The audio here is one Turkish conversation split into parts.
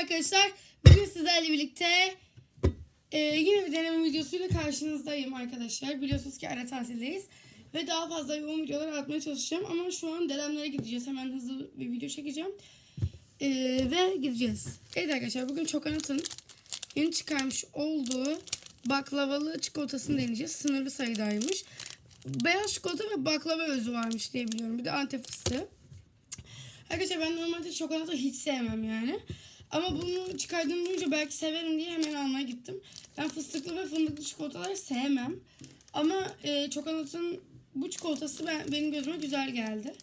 arkadaşlar. Bugün sizlerle birlikte e, yine bir deneme videosuyla karşınızdayım arkadaşlar. Biliyorsunuz ki ara tatildeyiz. Ve daha fazla yoğun videolar atmaya çalışacağım. Ama şu an dedemlere gideceğiz. Hemen hızlı bir video çekeceğim. E, ve gideceğiz. Evet arkadaşlar bugün Çokanat'ın yeni çıkarmış olduğu baklavalı çikolatasını deneyeceğiz. Sınırlı sayıdaymış. Beyaz çikolata ve baklava özü varmış diye biliyorum. Bir de antep fıstığı. Arkadaşlar ben normalde çikolata hiç sevmem yani. Ama bunu çıkardığını duyunca belki severim diye hemen almaya gittim. Ben fıstıklı ve fındıklı çikolatalar sevmem. Ama e, çikolatın bu çikolatası ben, benim gözüme güzel geldi.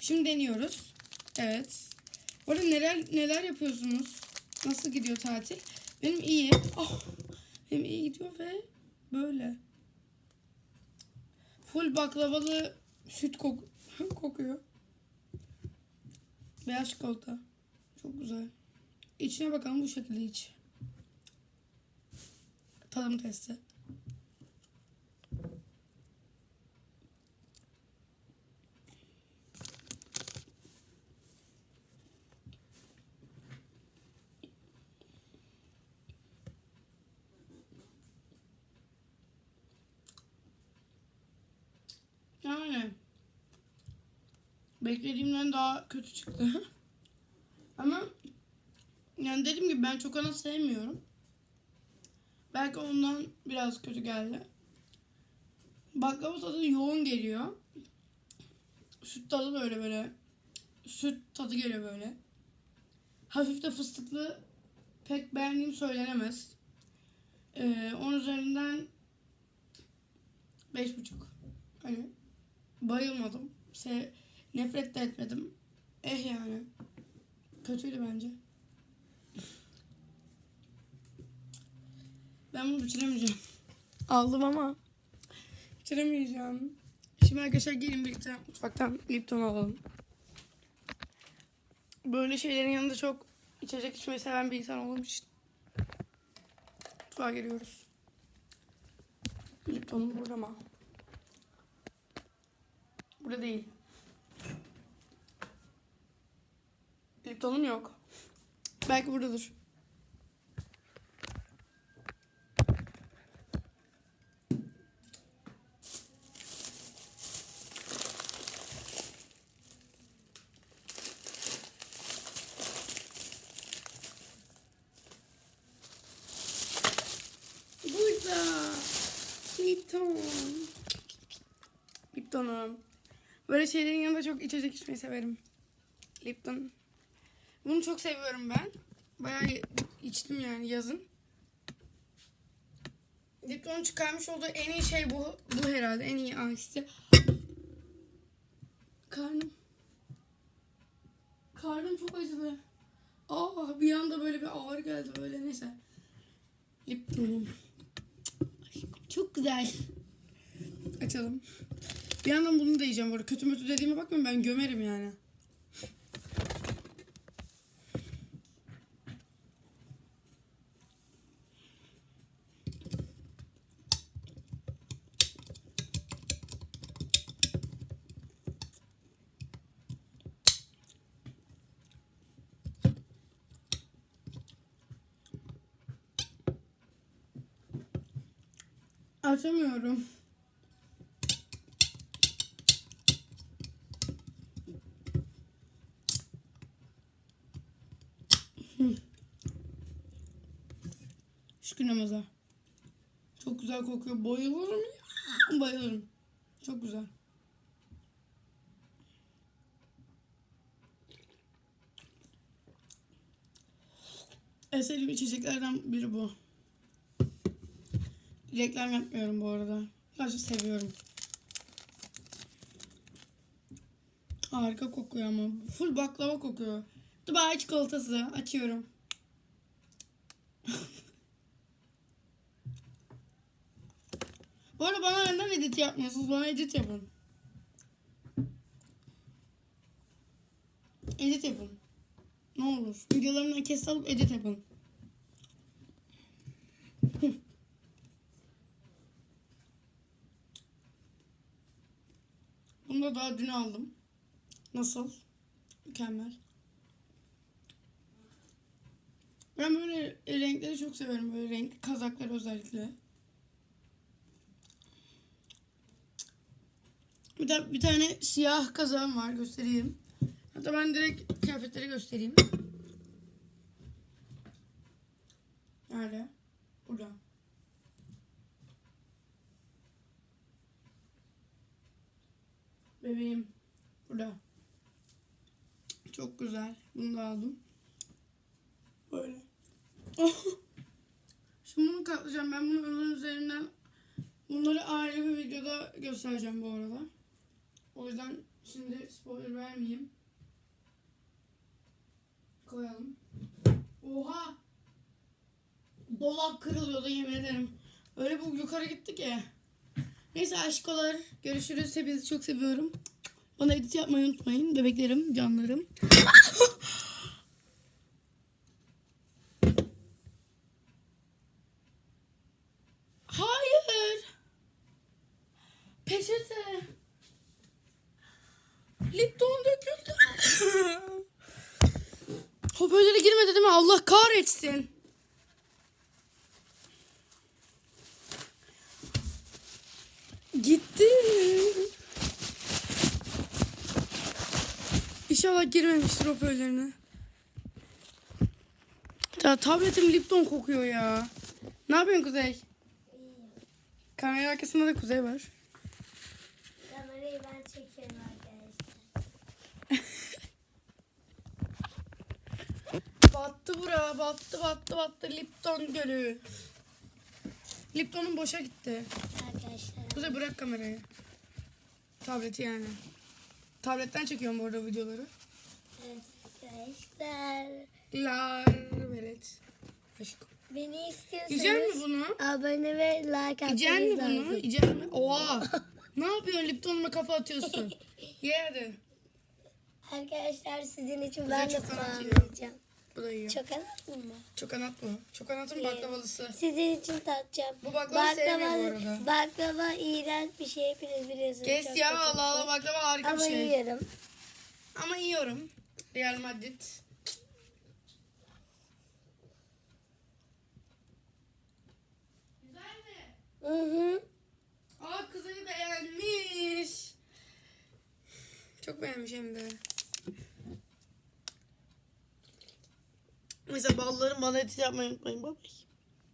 Şimdi deniyoruz. Evet. Bu arada neler, neler yapıyorsunuz? Nasıl gidiyor tatil? Benim iyi. Oh, benim iyi gidiyor ve böyle. Full baklavalı süt kok kokuyor. Beyaz çikolata. Çok güzel. İçine bakalım bu şekilde iç. Tadım testi. Yani beklediğimden daha kötü çıktı. Ama yani dediğim gibi ben çok ana sevmiyorum. Belki ondan biraz kötü geldi. Baklava tadı yoğun geliyor. Süt tadı böyle böyle. Süt tadı geliyor böyle. Hafif de fıstıklı pek beğendiğim söylenemez. Ee, 10 üzerinden 5,5. Hani bayılmadım. Se nefret de etmedim. Eh yani. Kötüydü bence. Ben bunu bitiremeyeceğim. Aldım ama bitiremeyeceğim. Şimdi arkadaşlar gelin birlikte mutfaktan Lipton alalım. Böyle şeylerin yanında çok içecek içmeyi seven bir insan olduğum için mutfağa geliyoruz. Lipton'um burada mı? Burada değil. Lipton'um yok. Belki buradadır. Burada. Lipton. Lipton'um. Böyle şeylerin yanında çok içecek içmeyi severim. Lipton. Bunu çok seviyorum ben. Bayağı içtim yani yazın. Lipton'un çıkarmış olduğu en iyi şey bu. Bu herhalde en iyi ice. Karnım. Karnım çok acıdı. Aa bir anda böyle bir ağır geldi böyle neyse. Lipton'um. Çok güzel. Açalım. Bir yandan bunu da yiyeceğim. Böyle kötü mütü dediğime bakmayın ben gömerim yani. Açamıyorum. Şükür. Çok güzel kokuyor. Bayılırım ya. Bayılırım. Çok güzel. En sevdiğim içeceklerden biri bu. Reklam yapmıyorum bu arada. Sadece seviyorum. Harika kokuyor ama. Full baklava kokuyor. Dubai çikolatası. Açıyorum. bu arada bana neden edit yapmıyorsunuz? Bana edit yapın. Edit yapın. Ne olur. Videolarımdan kesit alıp edit yapın. Bunu da daha dün aldım. Nasıl? Mükemmel. Ben böyle renkleri çok severim. Böyle renkli kazaklar özellikle. Bir, de, bir tane siyah kazağım var. Göstereyim. Hatta ben direkt kıyafetleri göstereyim. Nerede? Burada. Bebeğim. Burada. Çok güzel. Bunu da aldım. Böyle. Şimdi bunu katlayacağım. Ben bunu onun üzerinden bunları ayrı bir videoda göstereceğim bu arada. O yüzden şimdi spoiler vermeyeyim. Koyalım. Oha! Dolap kırılıyordu yemin ederim. Öyle bu yukarı gitti ki. Neyse aşkolar. Görüşürüz. Hepinizi çok seviyorum. Bana edit yapmayı unutmayın. Bebeklerim, canlarım. Hayır. Peçete. Lipton döküldü. Hoparlöre girmedi değil mi? Allah kahretsin. Gitti. İnşallah girmemiştir hoparlörüne. Ya tabletim Lipton kokuyor ya. Ne yapıyorsun Kuzey? Kamera arkasında da Kuzey var. Kamerayı ben çekiyorum arkadaşlar. Battı bura, battı battı battı Lipton gölü. Lipton'un boşa gitti. Arkadaşlar. Kuzey bırak kamerayı. Tableti yani. Tabletten çekiyorum bu arada videoları. Evet arkadaşlar. Lar velet. Aşkım. Beni istiyorsanız Yiyecek mi bunu? abone ve like atmanız mi bunu? lazım. Yiyecek mi? Oha. ne yapıyorsun Lipton'uma kafa atıyorsun? Ye hadi. Arkadaşlar sizin için ben de çok kanat puanlayacağım. Bu da iyi. Çok anladın mı? Çokanat mı? Çokanatın baklavalısı. Sizin için tatacağım. Bu baklava sevmiyor bu arada. Baklava iğrenç bir şey hepiniz biliyorsunuz. Kes Çok ya kötü bir Allah Allah şey. baklava harika bir Ama şey. yiyorum. Ama yiyorum. Real Madrid. Güzel mi? Hı hı. Aa kızayı beğenmiş. Çok beğenmiş hem de. Mesela balların bana edit yapmayı unutmayın. Bye.